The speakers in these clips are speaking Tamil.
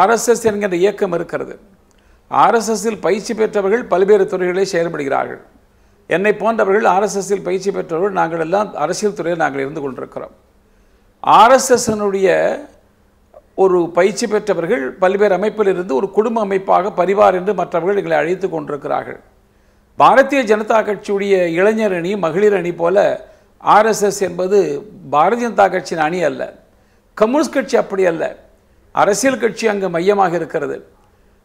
ஆர்எஸ்எஸ் என்கின்ற இயக்கம் இருக்கிறது. ஆர்எஸ்எஸ்ஸில் பயிற்சி பெற்றவர்கள் பல்வேறு துறைகளில் செயல்படுகிறார்கள். என்னை போன்றவர்கள் ஆர்எஸ்எஸ்ஸில் பயிற்சி பெற்றவர்கள் நாங்கள் எல்லாம் அரசியல் துறையில் நாங்கள் இருந்து கொண்டிருக்கிறோம். ஆர்எஸ்எஸ்னுடைய ஒரு பயிற்சி பெற்றவர்கள் பல்வேறு அமைப்பில் இருந்து ஒரு குடும்ப அமைப்பாக பரிவார் என்று மற்றவர்கள் எங்களை அழைத்து கொண்டிருக்கிறார்கள். பாரதிய ஜனதா கட்சியுடைய இளைஞர் அணி மகளிர் அணி போல ஆர்எஸ்எஸ் என்பது பாரதிய ஜனதா கட்சியின் அணி அல்ல. கம்யூனிஸ்ட் கட்சி அப்படி அல்ல. அரசியல் கட்சி அங்கு மையமாக இருக்கிறது.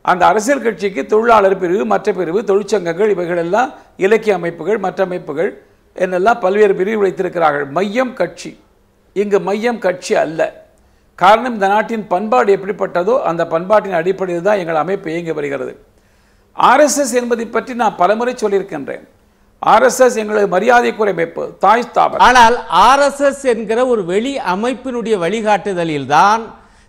அந்த அரசியல் கட்சிக்கு தொழிலாளர் பிரிவு மற்ற பிரிவு தொழிற்சங்கங்கள் இவைகள் எல்லாம் இலக்கிய அமைப்புகள் மற்ற அமைப்புகள் என்னெல்லாம் பல்வேறு பிரிவு வைத்திருக்கிறார்கள். மையம் கட்சி. இங்கு மையம் கட்சி அல்ல. காரணம் இந்த நாட்டின் பண்பாடு எப்படிப்பட்டதோ அந்த பண்பாட்டின் அடிப்படையில் தான் எங்கள் அமைப்பு இயங்கி வருகிறது. ஆர்எஸ்எஸ் என்பதை பற்றி நான் பலமுறை சொல்லியிருக்கின்றேன். ஆர்எஸ்எஸ் எங்களது மரியாதைக்குரிய அமைப்பு தாய் ஸ்தாபனம். ஆனால் ஆர்எஸ்எஸ் என்கிற ஒரு வெளி அமைப்பினுடைய வழிகாட்டுதலில் தான்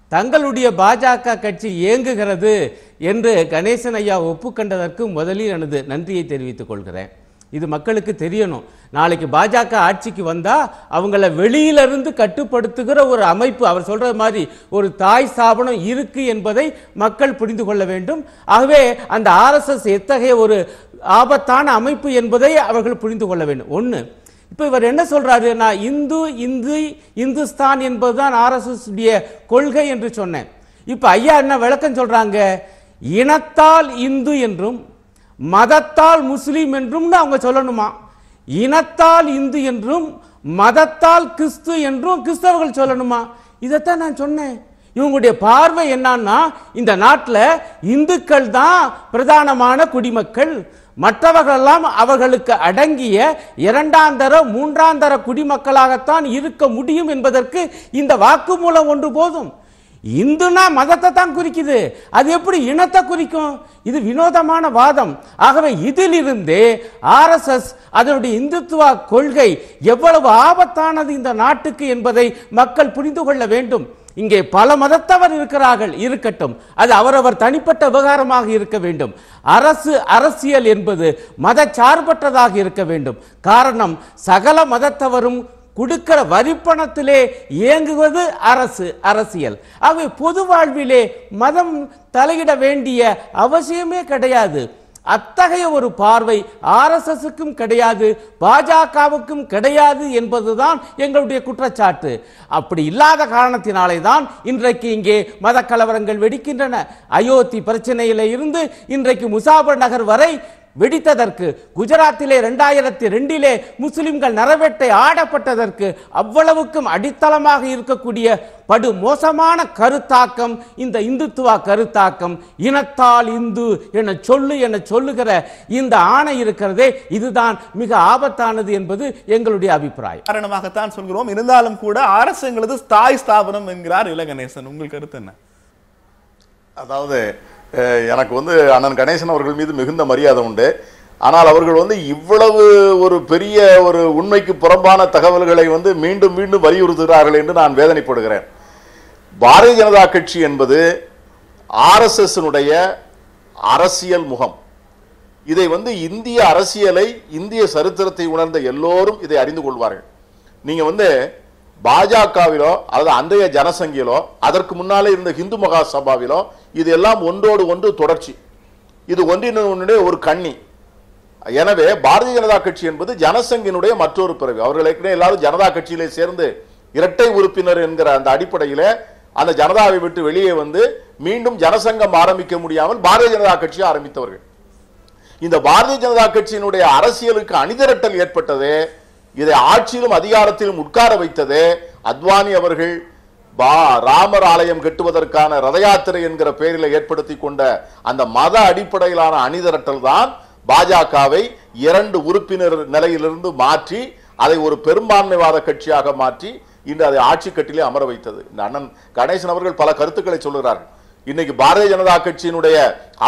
தங்களுடைய பாஜக கட்சி இயங்குகிறது என்று கணேசன் ஐயா ஒப்புக்கண்டதற்கு முதலில் எனது நன்றியை தெரிவித்துக் கொள்கிறேன். இது மக்களுக்கு தெரியணும். நாளைக்கு பாஜக ஆட்சிக்கு வந்தா அவங்கள வெளியிலிருந்து கட்டுப்படுத்துகிற ஒரு அமைப்பு அவர் சொல்ற மாதிரி ஒரு தாய் ஸ்தாபனம் இருக்கு என்பதை மக்கள் புரிந்து கொள்ள வேண்டும். ஆகவே அந்த ஆர்எஸ்எஸ் எத்தகைய ஒரு ஆபத்தான அமைப்பு என்பதை அவர்கள் புரிந்து கொள்ள வேண்டும். ஒன்று இப்போ இவர் என்ன சொல்றாரு நான் இந்து இந்து இந்துஸ்தான் என்பதுதான் ஆர்எஸ்எஸ் கொள்கை என்று சொன்னேன். இப்போ ஐயா என்ன விளக்கம் சொல்றாங்க? இனத்தால் இந்து என்றும் மதத்தால் முஸ்லீம் என்றும்னு அவங்க சொல்லணுமா? இனத்தால் இந்து என்றும் மதத்தால் கிறிஸ்து என்றும் கிறிஸ்தவர்கள் சொல்லணுமா? இதைத்தான் நான் சொன்னேன். இவங்களுடைய பார்வை என்னன்னா இந்த நாட்டில் இந்துக்கள் தான் பிரதானமான குடிமக்கள். மற்றவர்களெல்லாம் அவர்களுக்கு அடங்கிய இரண்டாம் தர மூன்றாம் தர குடிமக்களாகத்தான் இருக்க முடியும் என்பதற்கு இந்த வாக்குமூலம் ஒன்று போதும். இந்துனா மதத்தை தான் குறிக்குது. அது எப்படி இனத்தை குறிக்கும்? இது வினோதமான வாதம். ஆகவே இதிலிருந்தே ஆர்எஸ்எஸ் அதனுடைய இந்துத்துவ கொள்கை எவ்வளவு ஆபத்தானது இந்த நாட்டுக்கு என்பதை மக்கள் புரிந்து கொள்ள வேண்டும். இங்கே பல மதத்தவர் இருக்கிறார்கள். இருக்கட்டும். அது அவரவர் தனிப்பட்ட விவகாரமாக இருக்க வேண்டும். அரசு அரசியல் என்பது மத சார்பற்றதாக இருக்க வேண்டும். காரணம் சகல மதத்தவரும் கொடுக்கிற வரிப்பணத்திலே இயங்குவது அரசு அரசியல். ஆகவே பொது வாழ்விலே மதம் தலையிட வேண்டிய அவசியமே கிடையாது. அத்தகைய ஒரு பார்வை ஆர்எஸ்எஸ்க்கும் கிடையாது பாஜகவுக்கும் கிடையாது என்பதுதான் எங்களுடைய குற்றச்சாட்டு. அப்படி இல்லாத காரணத்தினாலே தான் இன்றைக்கு இங்கே மத கலவரங்கள் வெடிக்கின்றன. அயோத்தி பிரச்சனையில இருந்து இன்றைக்கு முசாபர் நகர் வரை வெடித்ததற்கு குஜராத்திலே ரெண்டாயிரத்தி ரெண்டிலே முஸ்லிம்கள் நரவேட்டை ஆடப்பட்டதற்கு அவ்வளவுக்கும் அடித்தளமாக இருக்கக்கூடிய படு மோசமான கருத்தாக்கம் இந்த இந்துத்துவ கருத்தாக்கம் இனத்தால் இந்து என சொல்லு என சொல்லுகிற இந்த ஆணை இருக்கிறதே இதுதான் மிக ஆபத்தானது என்பது எங்களுடைய அபிப்பிராயம். காரணமாகத்தான் சொல்கிறோம். இருந்தாலும் கூட அரசு எங்களது தாய் ஸ்தாபனம் என்கிறார் இளகணேசன். உங்கள் கருத்து என்ன? அதாவது எனக்கு வந்து அண்ணன் கணேசன் அவர்கள் மீது மிகுந்த மரியாதை உண்டு. ஆனால் அவர்கள் வந்து இவ்வளவு ஒரு பெரிய ஒரு உண்மைக்கு புறம்பான தகவல்களை வந்து மீண்டும் மீண்டும் வலியுறுத்துகிறார்கள் என்று நான் வேதனைப்படுகிறேன். பாரதிய ஜனதா கட்சி என்பது ஆர்எஸ்எஸ்னுடைய அரசியல் முகம். இதை வந்து இந்திய அரசியலை இந்திய சரித்திரத்தை உணர்ந்த எல்லோரும் இதை அறிந்து கொள்வார்கள். நீங்கள் வந்து பாஜகவிலோ அல்லது அன்றைய ஜனசங்கிலோ அதற்கு முன்னாலே இருந்த ஹிந்து மகா சபாவிலோ இது எல்லாம் ஒன்றோடு ஒன்று தொடர்ச்சி. இது ஒன்றினுடைய ஒரு கண்ணி. எனவே பாரதிய ஜனதா கட்சி என்பது ஜனசங்கினுடைய மற்றொரு பிறவி. அவர்கள் ஏற்கனவே எல்லாரும் ஜனதா கட்சியிலே சேர்ந்து இரட்டை உறுப்பினர் என்கிற அந்த அடிப்படையில் அந்த ஜனதாவை விட்டு வெளியே வந்து மீண்டும் ஜனசங்கம் ஆரம்பிக்க முடியாமல் பாரதிய ஜனதா கட்சி ஆரம்பித்தவர்கள். இந்த பாரதிய ஜனதா கட்சியினுடைய அரசியலுக்கு அணிதிரட்டல் ஏற்பட்டது இதை ஆட்சியிலும் அதிகாரத்திலும் உட்கார வைத்தது அத்வானி அவர்கள் ராமர் ஆலயம் கட்டுவதற்கான ரத யாத்திரை என்கிற பெயரில் ஏற்படுத்தி கொண்ட அந்த மத அடிப்படையிலான அணிதிரட்டல் தான் பாஜகவை இரண்டு உறுப்பினர் நிலையிலிருந்து மாற்றி அதை ஒரு பெரும்பான்மைவாத கட்சியாக மாற்றி இன்று அதை ஆட்சி கட்டிலே அமர வைத்தது. இந்த அண்ணன் கணேசன் அவர்கள் பல கருத்துக்களை சொல்கிறார்கள் இன்னைக்கு பாரதிய ஜனதா கட்சியினுடைய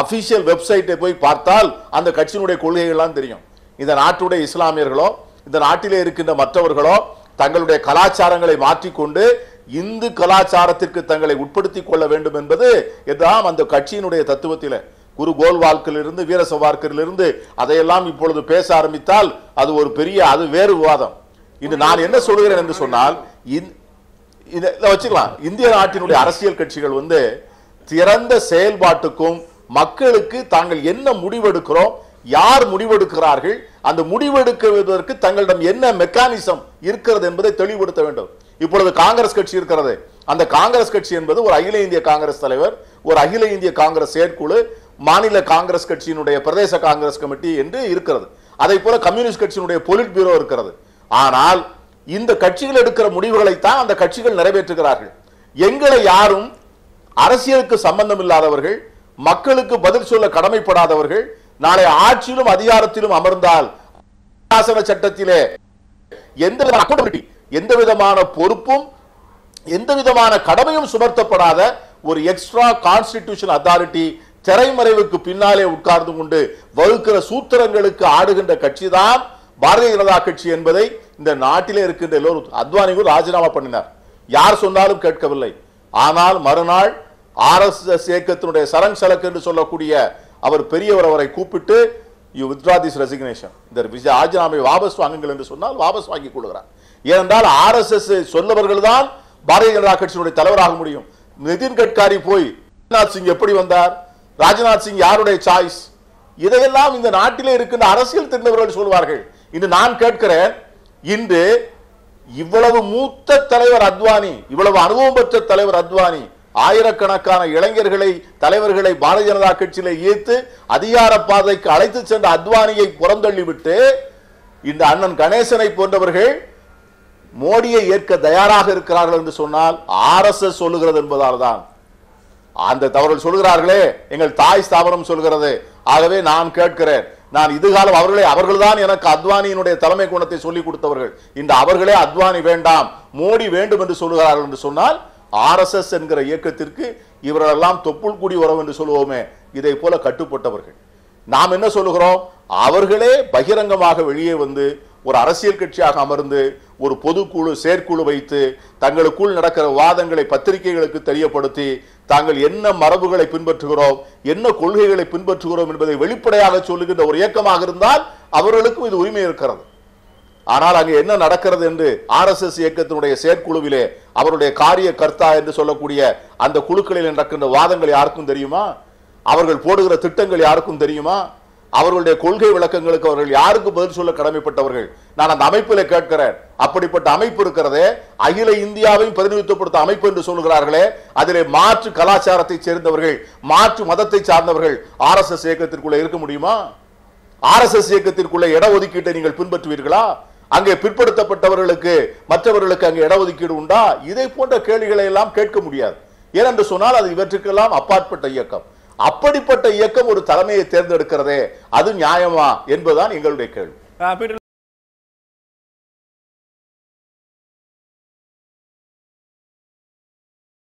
அபிஷியல் வெப்சைட்டை போய் பார்த்தால் அந்த கட்சியினுடைய கொள்கைகள்லாம் தெரியும். இந்த நாட்டுடைய இஸ்லாமியர்களோ இந்த நாட்டிலே இருக்கின்ற மற்றவர்களோ தங்களுடைய கலாச்சாரங்களை மாற்றிக்கொண்டு இந்து கலாச்சாரத்திற்கு தங்களை உட்படுத்திக் கொள்ள வேண்டும் என்பது எல்லாம் அந்த கட்சியினுடைய தத்துவத்தில். குரு கோல்வால்கிலிருந்து வீர சவார்கரிலிருந்து அதையெல்லாம் இப்பொழுது பேச ஆரம்பித்தால் அது ஒரு பெரிய அது வேறு விவாதம். இன்று நான் என்ன சொல்கிறேன் என்று சொன்னால் இந்- இதை வச்சுக்கலாம். இந்திய நாட்டினுடைய அரசியல் கட்சிகள் வந்து திறந்த செயல்பாட்டுக்கும் மக்களுக்கு தாங்கள் என்ன முடிவெடுக்கிறோம் யார் முடிவெடுக்கிறார்கள் அந்த முடிவெடுக்குவதற்கு தங்களிடம் என்ன மெக்கானிசம் இருக்கிறது என்பதை தெளிவுபடுத்த வேண்டும். இப்பொழுது காங்கிரஸ் கட்சி இருக்கிறது. அந்த காங்கிரஸ் கட்சி என்பது ஒரு அகில இந்திய காங்கிரஸ் தலைவர் ஒரு அகில இந்திய காங்கிரஸ் செயற்குழு மாநில காங்கிரஸ் கட்சியினுடைய பிரதேச காங்கிரஸ் கமிட்டி என்று இருக்கிறது. அதை போல கம்யூனிஸ்ட் கட்சியினுடைய பொலிட் பியூரோ இருக்கிறது. ஆனால் இந்த கட்சிகள் எடுக்கிற முடிவுகளைத்தான் அந்த கட்சிகள் நிறைவேற்றுகிறார்கள். எங்களை யாரும் அரசியலுக்கு சம்பந்தம் இல்லாதவர்கள் மக்களுக்கு பதில் சொல்ல கடமைப்படாதவர்கள் நாளை ஆட்சியிலும் அதிகாரத்திலும் அமர்ந்தால் சட்டத்திலே எந்த வித எந்த விதமான பொறுப்பும் எந்த விதமான கடமையும் சுமர்த்தப்படாத ஒரு எக்ஸ்ட்ரா கான்ஸ்டிடியூஷன் அத்தாரிட்டி திரைமறைவுக்கு பின்னாலே உட்கார்ந்து கொண்டு வகுக்கிற சூத்திரங்களுக்கு ஆடுகின்ற கட்சி தான் பாரதிய ஜனதா கட்சி என்பதை இந்த நாட்டிலே இருக்கின்ற எல்லோரும் அத்வானி ராஜினாமா பண்ணினார். யார் சொன்னாலும் கேட்கவில்லை. ஆனால் மறுநாள் ஆர்எஸ்எஸ் இயக்கத்தினுடைய சரண் சலக் என்று சொல்லக்கூடிய அவர் பெரியவர் அவரை கூப்பிட்டு யூ வித்ரா திஸ் ரெசிக்னேஷன் இந்த விஜய் ராஜினாமை வாபஸ் வாங்குங்கள் என்று சொன்னால் வாபஸ் வாங்கி கொள்கிறார் ஏனென்றால் ஆர்எஸ்எஸ் சொல்லவர்கள் தான் பாரதிய ஜனதா கட்சியினுடைய தலைவராக முடியும் நிதின் கட்காரி போய் ராஜ்நாத் சிங் எப்படி வந்தார் ராஜ்நாத் சிங் யாருடைய சாய்ஸ் இதையெல்லாம் இந்த நாட்டிலே இருக்கின்ற அரசியல் தெரிந்தவர்கள் சொல்வார்கள். இன்று நான் கேட்கிறேன் இன்று இவ்வளவு மூத்த தலைவர் அத்வானி இவ்வளவு அனுபவம் பெற்ற தலைவர் அத்வானி ஆயிரக்கணக்கான இளைஞர்களை தலைவர்களை பாரதிய ஜனதா கட்சியில ஈர்த்து அதிகார பாதைக்கு அழைத்து சென்ற அத்வானியை புறந்தள்ளிவிட்டு இந்த அண்ணன் கணேசனை போன்றவர்கள் மோடியை ஏற்க தயாராக இருக்கிறார்கள் என்று சொன்னால் ஆர்எஸ்எஸ் சொல்லுகிறது என்பதால் தான் அந்த தவறுகள் சொல்கிறார்களே எங்கள் தாய் ஸ்தாபனம் சொல்கிறது ஆகவே நான் கேட்கிறேன் நான் இதுகாலம் அவர்களே அவர்கள்தான் எனக்கு அத்வானியினுடைய தலைமை குணத்தை சொல்லிக் கொடுத்தவர்கள். இந்த அவர்களே அத்வானி வேண்டாம் மோடி வேண்டும் என்று சொல்லுகிறார்கள் என்று சொன்னால் ஆர்எஸ்எஸ் என்கிற இயக்கத்திற்கு இவரெல்லாம் தொப்புள் கூடி உறவு என்று சொல்லுவோமே இதை போல கட்டுப்பட்டவர்கள். நாம் என்ன சொல்லுகிறோம்? அவர்களே பகிரங்கமாக வெளியே வந்து ஒரு அரசியல் கட்சியாக அமர்ந்து ஒரு பொதுக்குழு செயற்குழு வைத்து தங்களுக்குள் நடக்கிற வாதங்களை பத்திரிகைகளுக்கு தெரியப்படுத்தி தாங்கள் என்ன மரபுகளை பின்பற்றுகிறோம் என்ன கொள்கைகளை பின்பற்றுகிறோம் என்பதை வெளிப்படையாக சொல்லுகின்ற ஒரு இயக்கமாக இருந்தால் அவர்களுக்கும் இது உரிமை இருக்கிறது. ஆனால் அங்கு என்ன நடக்கிறது என்று ஆர்எஸ்எஸ் இயக்கத்தினுடைய செயற்குழுவிலே அவருடைய காரிய கர்த்தா என்று சொல்லக்கூடிய அந்த குழுக்களில் நடக்கின்ற வாதங்கள் யாருக்கும் தெரியுமா? அவர்கள் போடுகிற திட்டங்கள் யாருக்கும் தெரியுமா? அவர்களுடைய கொள்கை விளக்கங்களுக்கு அவர்கள் யாருக்கு பதில் சொல்ல கடமைப்பட்டவர்கள்? நான் அந்த அமைப்பில் கேட்கிறேன். அப்படிப்பட்ட அமைப்பு இருக்கிறதே அகில இந்தியாவையும் பிரதிநிதித்துவப்படுத்த அமைப்பு என்று சொல்கிறார்களே அதிலே மாற்று கலாச்சாரத்தை சேர்ந்தவர்கள் மாற்று மதத்தை சார்ந்தவர்கள் ஆர்எஸ்எஸ் இயக்கத்திற்குள்ளே இருக்க முடியுமா? ஆர் எஸ் எஸ் இயக்கத்திற்குள்ள இடஒதுக்கீட்டை நீங்கள் பின்பற்றுவீர்களா? அங்கே பிற்படுத்தப்பட்டவர்களுக்கு மற்றவர்களுக்கு அங்கே இடஒதுக்கீடு உண்டா? இதை போன்ற கேள்விகளை எல்லாம் கேட்க முடியாது. ஏனென்று சொன்னால் அது இவற்றுக்கெல்லாம் அப்பாற்பட்ட இயக்கம். அப்படிப்பட்ட இயக்கம் ஒரு தலைமையை தேர்ந்தெடுக்கிறதே அது நியாயமா என்பதுதான் எங்களுடைய கேள்வி. பீட்டர்